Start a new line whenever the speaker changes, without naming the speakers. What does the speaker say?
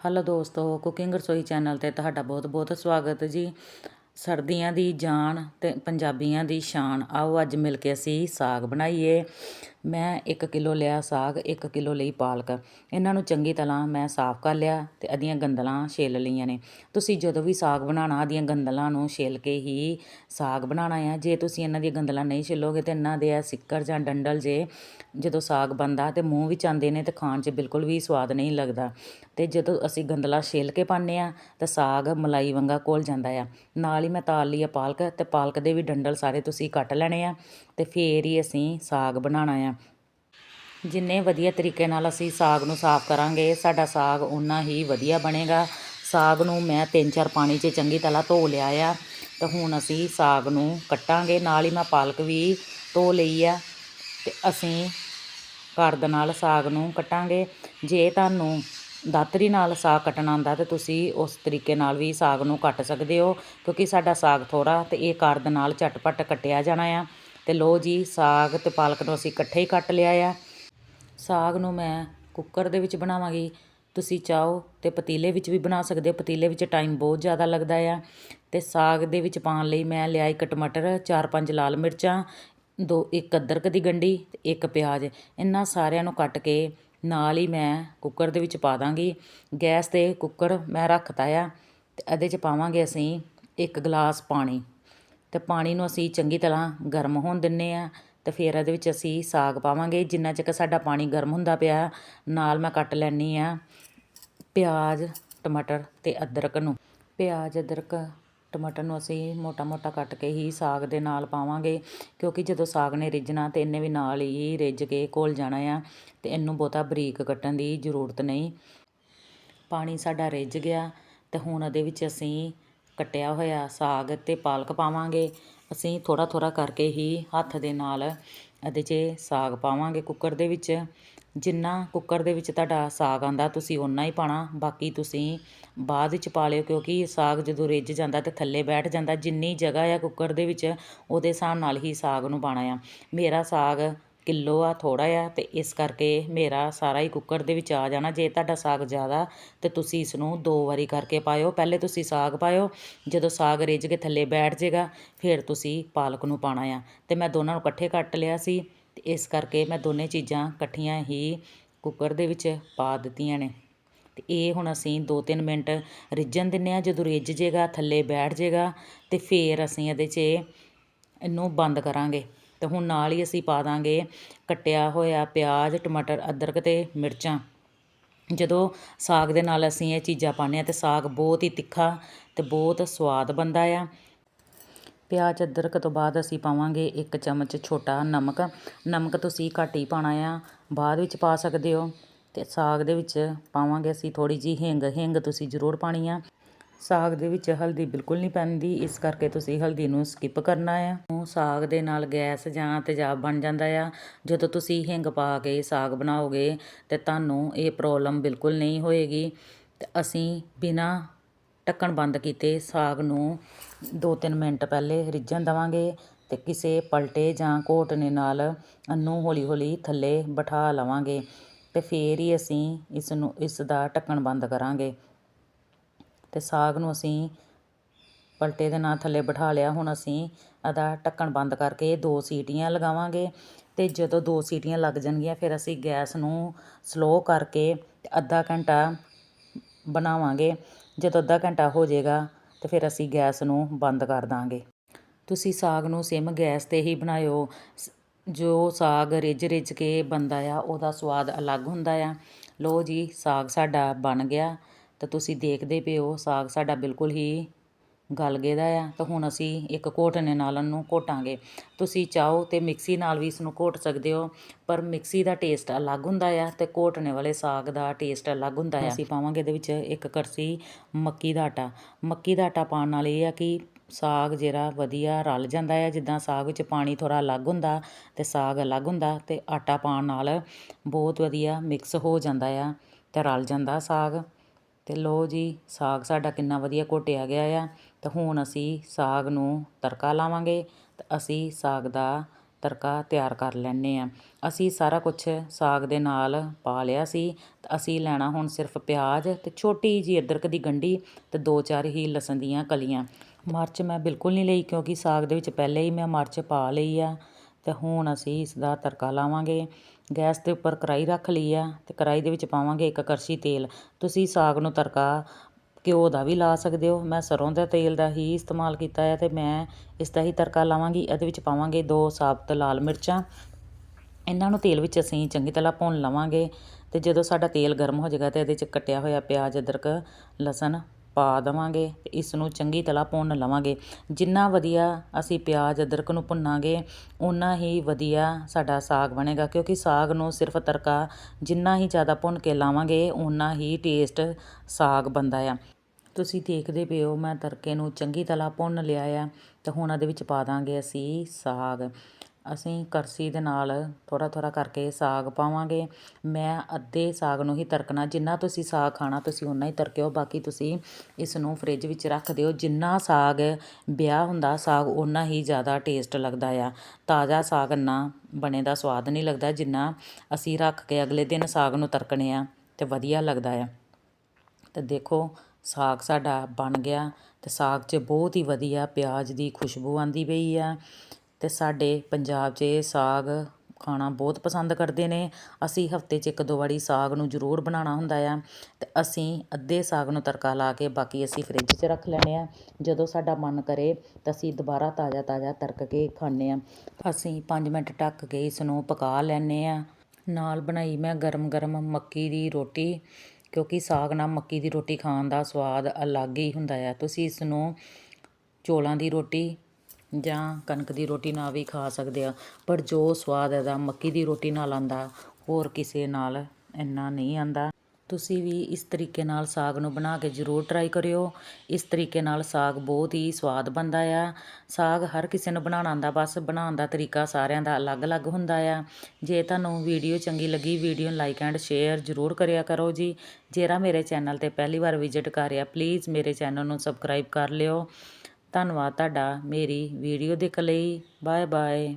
Hello ਦੋਸਤੋ cooking ਰਸੋਈ channel ਤੇ ਤੁਹਾਡਾ ਬਹੁਤ-ਬਹੁਤ ਸਵਾਗਤ ਜੀ। ਸਰਦੀਆਂ ਦੀ ਜਾਨ ਅਤੇ ਪੰਜਾਬੀਆਂ ਦੀ ਸ਼ਾਨ। ਆਓ ਅੱਜ ਮਿਲ ਕੇ ਅਸੀਂ ਸਾਗ ਬਣਾਈਏ। ਮੈਂ 1 ਕਿਲੋ ਲਿਆ ਸਾਗ 1 ਕਿਲੋ ਲਈ ਪਾਲਕ। ਇਹਨਾਂ ਨੂੰ ਚੰਗੀ ਤਰ੍ਹਾਂ ਮੈਂ ਸਾਫ਼ ਕਰ ਲਿਆ ਅਤੇ ਅਧੀਆਂ ਗੰਦਲਾਂ ਛਿੱਲ ਲਈਆਂ ਨੇ। ਤੁਸੀਂ ਜਦੋਂ ਵੀ ਸਾਗ ਬਣਾਉਣਾ ਅਧੀਆਂ ਗੰਦਲਾਂ ਨੂੰ ਛਿੱਲ ਕੇ ਹੀ ਸਾਗ ਬਣਾਉਣਾ ਆ। ਜੇ ਤੁਸੀਂ ਇਹਨਾਂ ਦੀਆਂ ਗੰਦਲਾਂ ਨਹੀਂ ਛਿੱਲੋਗੇ ਤੇ ਇਹਨਾਂ ਦੇ ਆ ਸਿੱਕਰ ਜਾਂ ਡੰਡਲ ਜੇ ਜਦੋਂ ਸਾਗ ਬਣਦਾ ਤੇ ਮੂੰਹ ਵਿੱਚ ਆਉਂਦੇ ਨੇ ਤੇ ਖਾਣ 'ਚ ਬਿਲਕੁਲ ਵੀ ਸਵਾਦ ਨਹੀਂ ਲੱਗਦਾ। ਤੇ ਜਦੋਂ ਅਸੀਂ ਗੰਦਲਾ ਛਿੱਲ ਕੇ ਪਾਉਂਦੇ ਆ ਤਾਂ ਸਾਗ ਮਲਾਈ ਵਾਂਗਾ ਘੁਲ ਜਾਂਦਾ ਆ। ਨਾਲ ਹੀ ਮੈਂ ਤਾਲ ਲਈ ਆ ਪਾਲਕ ਤੇ ਪਾਲਕ ਦੇ ਵੀ ਡੰਡਲ ਸਾਰੇ ਤੁਸੀਂ ਕੱਟ ਲੈਣੇ ਆ ਤੇ ਫੇਰ ਹੀ ਅਸੀਂ ਸਾਗ ਬਣਾਉਣਾ ਆ। ਜਿੰਨੇ ਵਧੀਆ ਤਰੀਕੇ ਨਾਲ ਅਸੀਂ ਸਾਗ ਨੂੰ ਸਾਫ਼ ਕਰਾਂਗੇ, ਸਾਡਾ ਸਾਗ ਉਨਾ ਹੀ ਵਧੀਆ ਬਣੇਗਾ। ਸਾਗ ਨੂੰ ਮੈਂ ਤਿੰਨ ਚਾਰ ਪਾਣੀ 'ਚ ਚੰਗੀ ਤਰ੍ਹਾਂ ਧੋ ਲਿਆ ਆ ਤਾਂ ਹੁਣ ਅਸੀਂ ਸਾਗ ਨੂੰ ਕੱਟਾਂਗੇ। ਨਾਲ ਹੀ ਮੈਂ ਪਾਲਕ ਵੀ ਧੋ ਲਈ ਆ ਤੇ ਅਸੀਂ ਘਰ ਦੇ ਨਾਲ ਸਾਗ ਨੂੰ ਕੱਟਾਂਗੇ। ਜੇ ਤੁਹਾਨੂੰ ਦਾਤਰੀ ਨਾਲ ਸਾਗ ਕੱਟਣਾ ਆਉਂਦਾ ਤੇ ਤੁਸੀਂ ਉਸ ਤਰੀਕੇ ਨਾਲ ਵੀ ਸਾਗ ਨੂੰ ਕੱਟ ਸਕਦੇ ਹੋ, ਕਿਉਂਕਿ ਸਾਡਾ ਸਾਗ ਥੋੜਾ ਤੇ ਇਹ ਕਰਦ ਨਾਲ ਝਟਪਟ ਕੱਟਿਆ ਜਾਣਾ ਆ। ਤੇ ਲੋ ਜੀ, ਸਾਗ ਤੇ ਪਾਲਕ ਨੂੰ ਅਸੀਂ ਇਕੱਠੇ ਹੀ ਕੱਟ ਲਿਆ ਆ। ਸਾਗ ਨੂੰ ਮੈਂ ਕੁੱਕਰ ਦੇ ਵਿੱਚ ਬਣਾਵਾਂਗੀ। ਤੁਸੀਂ ਚਾਹੋ ਤੇ ਪਤੀਲੇ ਵਿੱਚ ਵੀ ਬਣਾ ਸਕਦੇ ਹੋ, ਪਤੀਲੇ ਵਿੱਚ ਟਾਈਮ ਬਹੁਤ ਜ਼ਿਆਦਾ ਲੱਗਦਾ ਆ। ਤੇ ਸਾਗ ਦੇ ਵਿੱਚ ਪਾਉਣ ਲਈ ਮੈਂ ਲਿਆ ਇੱਕ ਟਮਾਟਰ, ਚਾਰ ਪੰਜ ਲਾਲ ਮਿਰਚਾਂ, ਦੋ, ਇੱਕ ਅਦਰਕ ਦੀ ਗੰਢੀ ਤੇ ਇੱਕ ਪਿਆਜ਼। ਇਹਨਾਂ ਸਾਰਿਆਂ ਨੂੰ ਕੱਟ ਕੇ ਨਾਲ ਹੀ ਮੈਂ ਕੁੱਕਰ ਦੇ ਵਿੱਚ ਪਾ ਦਾਂਗੀ। ਗੈਸ ਤੇ ਕੁੱਕਰ ਮੈਂ ਰੱਖਤਾ ਆ ਅਤੇ ਇਹਦੇ 'ਚ ਪਾਵਾਂਗੇ ਅਸੀਂ ਇੱਕ ਗਲਾਸ ਪਾਣੀ। ਅਤੇ ਪਾਣੀ ਨੂੰ ਅਸੀਂ ਚੰਗੀ ਤਰ੍ਹਾਂ ਗਰਮ ਹੋਣ ਦਿੰਦੇ ਹਾਂ ਅਤੇ ਫਿਰ ਇਹਦੇ ਵਿੱਚ ਅਸੀਂ ਸਾਗ ਪਾਵਾਂਗੇ। ਜਿੰਨਾ ਚਿਰ ਸਾਡਾ ਪਾਣੀ ਗਰਮ ਹੁੰਦਾ ਪਿਆ, ਨਾਲ ਮੈਂ ਕੱਟ ਲੈਂਦੀ ਹਾਂ ਪਿਆਜ਼, ਟਮਾਟਰ ਅਤੇ ਅਦਰਕ ਨੂੰ। ਪਿਆਜ਼, ਅਦਰਕ ਟਮਾਟਰ ਨੂੰ ਅਸੀਂ ਮੋਟਾ ਮੋਟਾ ਕੱਟ ਕੇ ਹੀ ਸਾਗ ਦੇ ਨਾਲ ਪਾਵਾਂਗੇ, ਕਿਉਂਕਿ ਜਦੋਂ ਸਾਗ ਨੇ ਰਿੱਝਣਾ ਤੇ ਇਹਨੇ ਵੀ ਨਾਲ ਹੀ ਰਿੱਝ ਕੇ ਘੁਲ ਜਾਣਾ ਆ ਅਤੇ ਇਹਨੂੰ ਬਹੁਤਾ ਬਰੀਕ ਕੱਟਣ ਦੀ ਜ਼ਰੂਰਤ ਨਹੀਂ। ਪਾਣੀ ਸਾਡਾ ਰਿੱਝ ਗਿਆ ਤੇ ਹੁਣ ਇਹਦੇ ਵਿੱਚ ਅਸੀਂ ਕੱਟਿਆ ਹੋਇਆ ਸਾਗ ਅਤੇ ਪਾਲਕ ਪਾਵਾਂਗੇ। ਅਸੀਂ ਥੋੜ੍ਹਾ ਥੋੜ੍ਹਾ ਕਰਕੇ ਹੀ ਹੱਥ ਦੇ ਨਾਲ ਇਹਦੇ 'ਚ ਸਾਗ ਪਾਵਾਂਗੇ ਕੁੱਕਰ ਦੇ ਵਿੱਚ। ਜਿੰਨਾ ਕੁੱਕਰ ਦੇ ਵਿੱਚ ਤੁਹਾਡਾ ਸਾਗ ਆਉਂਦਾ, ਤੁਸੀਂ ਓਨਾ ਹੀ ਪਾਉਣਾ ਬਾਕੀ ਤੁਸੀਂ ਬਾਅਦ ਵਿੱਚ ਪਾ ਲਿਓ, ਕਿਉਂਕਿ ਸਾਗ ਜਦੋਂ ਰਿੱਝ ਜਾਂਦਾ ਤਾਂ ਥੱਲੇ ਬੈਠ ਜਾਂਦਾ, ਜਿੰਨੀ ਜਗ੍ਹਾ ਆ ਕੁੱਕਰ ਦੇ ਵਿੱਚ, ਉਹਦੇ ਹਿਸਾਬ ਨਾਲ ਹੀ ਸਾਗ ਨੂੰ ਪਾਉਣਾ ਆ। ਮੇਰਾ ਸਾਗ ਕਿਲੋ ਆ, ਥੋੜ੍ਹਾ ਆ ਅਤੇ ਇਸ ਕਰਕੇ ਮੇਰਾ ਸਾਰਾ ਹੀ ਕੁੱਕਰ ਦੇ ਵਿੱਚ ਆ ਜਾਣਾ। ਜੇ ਤੁਹਾਡਾ ਸਾਗ ਜ਼ਿਆਦਾ, ਤਾਂ ਤੁਸੀਂ ਇਸ ਨੂੰ ਦੋ ਵਾਰੀ ਕਰਕੇ ਪਾਇਓ। ਪਹਿਲੇ ਤੁਸੀਂ ਸਾਗ ਪਾਇਓ, ਜਦੋਂ ਸਾਗ ਰਿੱਝ ਕੇ ਥੱਲੇ ਬੈਠ ਜਾਏਗਾ ਫਿਰ ਤੁਸੀਂ ਪਾਲਕ ਨੂੰ ਪਾਉਣਾ ਆ। ਅਤੇ ਮੈਂ ਦੋਨਾਂ ਨੂੰ ਇਕੱਠੇ ਕੱਟ ਲਿਆ ਸੀ। ਇਸ ਕਰਕੇ ਮੈਂ ਦੋਨੇ ਚੀਜ਼ਾਂ ਇਕੱਠੀਆਂ ਹੀ ਕੁੱਕਰ ਦੇ ਵਿੱਚ ਪਾ ਦਿੱਤੀਆਂ ਨੇ। ਅਤੇ ਇਹ ਹੁਣ ਅਸੀਂ 2-3 ਮਿੰਟ ਰਿੱਝਣ ਦਿੰਦੇ ਹਾਂ। ਜਦੋਂ ਰਿੱਝ ਜੇਗਾ, ਥੱਲੇ ਬੈਠ ਜੇਗਾ ਅਤੇ ਫਿਰ ਅਸੀਂ ਇਹਦੇ 'ਚ ਇਹਨੂੰ ਬੰਦ ਕਰਾਂਗੇ। ਤੇ ਹੁਣ ਨਾਲ ਹੀ ਅਸੀਂ ਪਾ ਦਾਂਗੇ ਕੱਟਿਆ ਹੋਇਆ ਪਿਆਜ਼, ਟਮਾਟਰ, ਅਦਰਕ ਅਤੇ ਮਿਰਚਾਂ। ਜਦੋਂ ਸਾਗ ਦੇ ਨਾਲ ਅਸੀਂ ਇਹ ਚੀਜ਼ਾਂ ਪਾਉਂਦੇ ਹਾਂ ਤੇ ਸਾਗ ਬਹੁਤ ਹੀ ਤਿੱਖਾ ਅਤੇ ਬਹੁਤ ਸਵਾਦ ਬਣਦਾ ਆ। ਪਿਆਜ਼, ਅਦਰਕ ਤੋਂ ਬਾਅਦ ਅਸੀਂ ਪਾਵਾਂਗੇ ਇੱਕ ਚਮਚ ਛੋਟਾ ਨਮਕ। ਨਮਕ ਤੁਸੀਂ ਘੱਟ ਹੀ ਪਾਉਣਾ ਆ, ਬਾਅਦ ਵਿੱਚ ਪਾ ਸਕਦੇ ਹੋ। ਅਤੇ ਸਾਗ ਦੇ ਵਿੱਚ ਪਾਵਾਂਗੇ ਅਸੀਂ ਥੋੜ੍ਹੀ ਜਿਹੀ ਹਿੰਗ। ਹਿੰਗ ਤੁਸੀਂ ਜ਼ਰੂਰ ਪਾਣੀ ਆ। ਸਾਗ ਦੇ ਵਿੱਚ ਹਲਦੀ ਬਿਲਕੁਲ ਨਹੀਂ ਪੈਂਦੀ, ਇਸ ਕਰਕੇ ਤੁਸੀਂ ਹਲਦੀ ਨੂੰ ਸਕਿਪ ਕਰਨਾ ਆ। ਉਹ ਸਾਗ ਦੇ ਨਾਲ ਗੈਸ ਜਾਂ ਤੇਜ਼ਾਬ ਬਣ ਜਾਂਦਾ ਆ। ਜਦੋਂ ਤੁਸੀਂ ਹਿੰਗ ਪਾ ਕੇ ਸਾਗ ਬਣਾਓਗੇ, ਤੇ ਤੁਹਾਨੂੰ ਇਹ ਪ੍ਰੋਬਲਮ ਬਿਲਕੁਲ ਨਹੀਂ ਹੋਏਗੀ। ਤੇ ਅਸੀਂ ਬਿਨਾ ਢੱਕਣ ਬੰਦ ਕੀਤੇ। ਸਾਗ ਨੂੰ 2-3 ਮਿੰਟ ਪਹਿਲੇ ਰਿੱਝਣ ਦੇਵਾਂਗੇ ਅਤੇ ਕਿਸੇ ਪਲਟੇ ਜਾਂ ਘੋਟਨੇ ਨਾਲ ਇਹਨੂੰ ਹੌਲੀ-ਹੌਲੀ ਥੱਲੇ ਬਿਠਾ ਲਵਾਂਗੇ ਅਤੇ ਫਿਰ ਹੀ ਅਸੀਂ ਇਸ ਨੂੰ ਇਸ ਦਾ ਢੱਕਣ ਬੰਦ ਕਰਾਂਗੇ। ਅਤੇ ਸਾਗ ਨੂੰ ਅਸੀਂ ਪਲਟੇ ਦੇ ਨਾਲ ਥੱਲੇ ਬਿਠਾ ਲਿਆ। ਹੁਣ ਅਸੀਂ ਇਹਦਾ ਢੱਕਣ ਬੰਦ ਕਰਕੇ ਦੋ ਸੀਟੀਆਂ ਲਗਾਵਾਂਗੇ ਅਤੇ ਜਦੋਂ ਦੋ ਸੀਟੀਆਂ ਲੱਗ ਜਾਣਗੀਆਂ, ਫਿਰ ਅਸੀਂ ਗੈਸ ਨੂੰ ਸਲੋਅ ਕਰਕੇ ਅੱਧਾ ਘੰਟਾ ਬਣਾਵਾਂਗੇ। ਜਦੋਂ ਅੱਧਾ ਘੰਟਾ ਹੋ ਜਾਏਗਾ ਤਾਂ ਫਿਰ ਅਸੀਂ ਗੈਸ ਨੂੰ ਬੰਦ ਕਰ ਦਾਂਗੇ। ਤੁਸੀਂ ਸਾਗ ਨੂੰ ਸਿਮ ਗੈਸ ਤੇ ਹੀ ਬਣਾਇਓ। ਸ, ਜੋ ਸਾਗ ਰਿੱਝ ਰਿੱਝ ਕੇ ਬਣਦਾ ਆ, ਉਹਦਾ ਸਵਾਦ ਅਲੱਗ ਹੁੰਦਾ ਆ। ਲਓ ਜੀ, ਸਾਗ ਸਾਡਾ ਬਣ ਗਿਆ। ਤਾਂ ਤੁਸੀਂ ਦੇਖਦੇ ਪਏ ਹੋ, ਸਾਗ ਸਾਡਾ ਬਿਲਕੁਲ ਹੀ ਗਲ ਗਏ ਦਾ ਆ, ਤਾਂ ਹੁਣ ਅਸੀਂ ਇੱਕ ਘੋਟਣੇ ਨਾਲ ਉਹਨੂੰ ਘੋਟਾਂਗੇ। ਤੁਸੀਂ ਚਾਹੋ ਤੇ ਮਿਕਸੀ ਨਾਲ ਵੀ ਇਸ ਨੂੰ ਘੋਟ ਸਕਦੇ ਹੋ, ਪਰ ਮਿਕਸੀ ਦਾ ਟੇਸਟ ਅਲੱਗ ਹੁੰਦਾ ਆ ਤੇ ਘੋਟਣੇ ਵਾਲੇ ਸਾਗ ਦਾ ਟੇਸਟ ਅਲੱਗ ਹੁੰਦਾ ਆ। ਅਸੀਂ ਪਾਵਾਂਗੇ ਇਹਦੇ ਵਿੱਚ ਇੱਕ ਕੜਛੀ ਮੱਕੀ ਦਾ ਆਟਾ। ਮੱਕੀ ਦਾ ਆਟਾ ਪਾਉਣ ਨਾਲ ਇਹ ਆ ਕਿ ਸਾਗ ਜਿਹੜਾ ਵਧੀਆ ਰਲ ਜਾਂਦਾ ਹੈ ਜਿੱਦਾਂ ਸਾਗ ਵਿੱਚ ਪਾਣੀ ਥੋੜਾ ਅਲੱਗ ਹੁੰਦਾ ਤੇ ਸਾਗ ਅਲੱਗ ਹੁੰਦਾ ਤੇ ਆਟਾ ਪਾਉਣ ਨਾਲ ਬਹੁਤ ਵਧੀਆ ਮਿਕਸ ਹੋ ਜਾਂਦਾ ਆ ਤੇ ਰਲ ਜਾਂਦਾ ਸਾਗ। ਤੇ ਲੋ ਜੀ, ਸਾਗ ਸਾਡਾ ਕਿੰਨਾ ਵਧੀਆ ਘੋਟਿਆ ਗਿਆ ਆ। ਤੇ ਹੁਣ ਅਸੀਂ ਸਾਗ ਨੂੰ ਤੜਕਾ ਲਾਵਾਂਗੇ ਅਤੇ ਅਸੀਂ ਸਾਗ ਦਾ ਤੜਕਾ ਤਿਆਰ ਕਰ ਲੈਂਦੇ ਹਾਂ। ਅਸੀਂ ਸਾਰਾ ਕੁਛ ਸਾਗ ਦੇ ਨਾਲ ਪਾ ਲਿਆ ਸੀ ਅਤੇ ਅਸੀਂ ਲੈਣਾ ਹੁਣ ਸਿਰਫ ਪਿਆਜ਼ ਅਤੇ ਛੋਟੀ ਜਿਹੀ ਅਦਰਕ ਦੀ ਗੰਢੀ ਅਤੇ ਦੋ ਚਾਰ ਹੀ ਲਸਣ ਦੀਆਂ ਕਲੀਆਂ। ਮਿਰਚ ਮੈਂ ਬਿਲਕੁਲ ਨਹੀਂ ਲਈ ਕਿਉਂਕਿ ਸਾਗ ਦੇ ਵਿੱਚ ਪਹਿਲੇ ਹੀ ਮੈਂ ਮਿਰਚ ਪਾ ਲਈ ਆ ਅਤੇ ਹੁਣ ਅਸੀਂ ਇਸ ਦਾ ਤੜਕਾ ਲਾਵਾਂਗੇ। ਗੈਸ ਦੇ ਉੱਪਰ ਕੜਾਹੀ ਰੱਖ ਲਈ ਆ ਅਤੇ ਕੜਾਹੀ ਦੇ ਵਿੱਚ ਪਾਵਾਂਗੇ ਇੱਕ ਕੜਛੀ ਤੇਲ। ਤੁਸੀਂ ਸਾਗ ਨੂੰ ਤੜਕਾ ਘਿਓ ਦਾ ਵੀ ਲਾ ਸਕਦੇ ਹੋ। ਮੈਂ ਸਰ੍ਹੋਂ ਦਾ ਤੇਲ ਦਾ ਹੀ ਇਸਤੇਮਾਲ ਕੀਤਾ ਹੈ ਅਤੇ ਮੈਂ ਇਸ ਦਾ ਹੀ ਤੜਕਾ ਲਾਵਾਂਗੀ। ਇਹਦੇ ਵਿੱਚ ਪਾਵਾਂਗੇ ਦੋ ਸਾਬਤ ਲਾਲ ਮਿਰਚਾਂ। ਇਹਨਾਂ ਨੂੰ ਤੇਲ ਵਿੱਚ ਅਸੀਂ ਚੰਗੀ ਤਰ੍ਹਾਂ ਭੁੰਨ ਲਵਾਂਗੇ ਅਤੇ ਜਦੋਂ ਸਾਡਾ ਤੇਲ ਗਰਮ ਹੋ ਜਾਏਗਾ ਤਾਂ ਇਹਦੇ 'ਚ ਕੱਟਿਆ ਹੋਇਆ ਪਿਆਜ਼, ਅਦਰਕ, ਲਸਣ ਪਾ ਦੇਵਾਂਗੇ ਤੇ ਇਸ ਨੂੰ ਚੰਗੀ ਤਰ੍ਹਾਂ ਭੁੰਨ ਲਵਾਂਗੇ। ਜਿੰਨਾ ਵਧੀਆ ਅਸੀਂ ਪਿਆਜ਼, ਅਦਰਕ ਨੂੰ ਭੁੰਨਾਂਗੇ ਉਨਾ ਹੀ ਵਧੀਆ ਸਾਡਾ ਸਾਗ ਬਣੇਗਾ। ਕਿਉਂਕਿ ਸਾਗ ਨੂੰ ਸਿਰਫ ਤੜਕਾ ਜਿੰਨਾ ਹੀ ਜ਼ਿਆਦਾ ਭੁੰਨ ਕੇ ਲਾਵਾਂਗੇ ਉਨਾ ਹੀ ਟੇਸਟ ਸਾਗ ਬਣਦਾ ਆ। ਤੁਸੀਂ ਦੇਖਦੇ ਪਏ ਹੋ, ਮੈਂ ਤੜਕੇ ਨੂੰ ਚੰਗੀ ਤਰ੍ਹਾਂ ਭੁੰਨ ਲਿਆ ਆ ਤੇ ਹੁਣ ਇਹਦੇ ਵਿੱਚ ਪਾ ਦਾਂਗੇ ਅਸੀਂ ਸਾਗ। ਅਸੀਂ ਕਰਸੀ ਦੇ ਨਾਲ ਥੋੜਾ ਥੋੜਾ ਕਰਕੇ ਸਾਗ ਪਾਵਾਂਗੇ। ਮੈਂ ਅੱਧੇ ਸਾਗ ਨੂੰ ਹੀ ਤੜਕਣਾ, ਜਿੰਨਾ ਤੁਸੀਂ ਸਾਗ ਖਾਣਾ ਤੁਸੀਂ ਉਨਾ ਹੀ ਤੜਕਿਓ, ਬਾਕੀ ਤੁਸੀਂ ਇਸ ਨੂੰ ਫ੍ਰਿਜ ਵਿੱਚ ਰੱਖ ਦਿਓ। ਜਿੰਨਾ ਸਾਗ ਵਿਆਹ ਹੁੰਦਾ, ਸਾਗ ਉਨਾ ਹੀ ਜ਼ਿਆਦਾ ਟੇਸਟ ਲੱਗਦਾ ਆ। ਤਾਜ਼ਾ ਸਾਗ ਨਾ ਬਣੇ ਦਾ ਸਵਾਦ ਨਹੀਂ ਲੱਗਦਾ ਜਿੰਨਾ ਅਸੀਂ ਰੱਖ ਕੇ ਅਗਲੇ ਦਿਨ ਸਾਗ ਨੂੰ ਤੜਕਣੇ ਆ ਤੇ ਵਧੀਆ ਲੱਗਦਾ ਆ। ਤੇ ਦੇਖੋ ਸਾਗ ਸਾਡਾ ਬਣ ਗਿਆ ਅਤੇ ਸਾਗ 'ਚ ਬਹੁਤ ਹੀ ਵਧੀਆ ਪਿਆਜ਼ ਦੀ ਖੁਸ਼ਬੂ ਆਉਂਦੀ ਪਈ ਆ ਅਤੇ ਸਾਡੇ ਪੰਜਾਬ 'ਚ ਇਹ ਸਾਗ ਖਾਣਾ ਬਹੁਤ ਪਸੰਦ ਕਰਦੇ ਨੇ। ਅਸੀਂ ਹਫ਼ਤੇ 'ਚ ਇੱਕ ਦੋ ਵਾਰੀ ਸਾਗ ਨੂੰ ਜ਼ਰੂਰ ਬਣਾਉਣਾ ਹੁੰਦਾ ਆ ਅਤੇ ਅਸੀਂ ਅੱਧੇ ਸਾਗ ਨੂੰ ਤੜਕਾ ਲਾ ਕੇ ਬਾਕੀ ਅਸੀਂ ਫਰਿੱਜ 'ਚ ਰੱਖ ਲੈਂਦੇ ਹਾਂ ਜਦੋਂ ਸਾਡਾ ਮਨ ਕਰੇ ਤਾਂ ਅਸੀਂ ਦੁਬਾਰਾ ਤਾਜ਼ਾ ਤਾਜ਼ਾ ਤੜਕ ਕੇ ਖਾਂਦੇ ਹਾਂ ਅਸੀਂ ਪੰਜ ਮਿੰਟ ਢੱਕ ਕੇ ਇਸ ਨੂੰ ਪਕਾ ਲੈਂਦੇ ਹਾਂ ਨਾਲ ਬਣਾਈ ਮੈਂ ਗਰਮ ਗਰਮ ਮੱਕੀ ਦੀ ਰੋਟੀ ਕਿਉਂਕਿ ਸਾਗ ਨਾਲ ਮੱਕੀ ਦੀ ਰੋਟੀ ਖਾਣ ਦਾ ਸਵਾਦ ਅਲੱਗ ਹੀ ਹੁੰਦਾ ਆ। ਤੁਸੀਂ ਇਸ ਨੂੰ ਚੋਲਾਂ ਦੀ ਰੋਟੀ ਜਾਂ ਕਣਕ ਦੀ ਰੋਟੀ ਨਾਲ ਵੀ ਖਾ ਸਕਦੇ ਆ, ਪਰ ਜੋ ਸਵਾਦ ਇਹਦਾ ਮੱਕੀ ਦੀ ਰੋਟੀ ਨਾਲ ਆਉਂਦਾ, ਹੋਰ ਕਿਸੇ ਨਾਲ ਇੰਨਾ ਨਹੀਂ ਆਉਂਦਾ। ਤੁਸੀਂ ਵੀ ਇਸ ਤਰੀਕੇ ਨਾਲ ਸਾਗ ਨੂੰ ਬਣਾ ਕੇ ਜ਼ਰੂਰ ਟਰਾਈ ਕਰਿਓ। ਇਸ ਤਰੀਕੇ ਨਾਲ ਸਾਗ ਬਹੁਤ ਹੀ ਸਵਾਦ ਬਣਦਾ ਆ। ਸਾਗ ਹਰ ਕਿਸੇ ਨੂੰ ਬਣਾਉਣਾ ਆਉਂਦਾ ਬਸ ਬਣਾਉਣ ਦਾ ਤਰੀਕਾ ਸਾਰਿਆਂ ਦਾ ਅਲੱਗ-ਅਲੱਗ ਹੁੰਦਾ ਆ। ਜੇ ਤੁਹਾਨੂੰ ਵੀਡੀਓ ਚੰਗੀ ਲੱਗੀ, ਵੀਡੀਓ ਨੂੰ ਲਾਈਕ ਐਂਡ ਸ਼ੇਅਰ ਜ਼ਰੂਰ ਕਰਿਆ ਕਰੋ ਜੀ। ਜਿਹੜਾ ਮੇਰੇ ਚੈਨਲ ਤੇ ਪਹਿਲੀ ਵਾਰ ਵਿਜ਼ਿਟ ਕਰ ਰਿਹਾ ਪਲੀਜ਼ ਮੇਰੇ ਚੈਨਲ ਨੂੰ ਸਬਸਕ੍ਰਾਈਬ ਕਰ ਲਿਓ। ਧੰਨਵਾਦ ਤੁਹਾਡਾ ਮੇਰੀ ਵੀਡੀਓ ਦੇਖ ਲਈ। Bye bye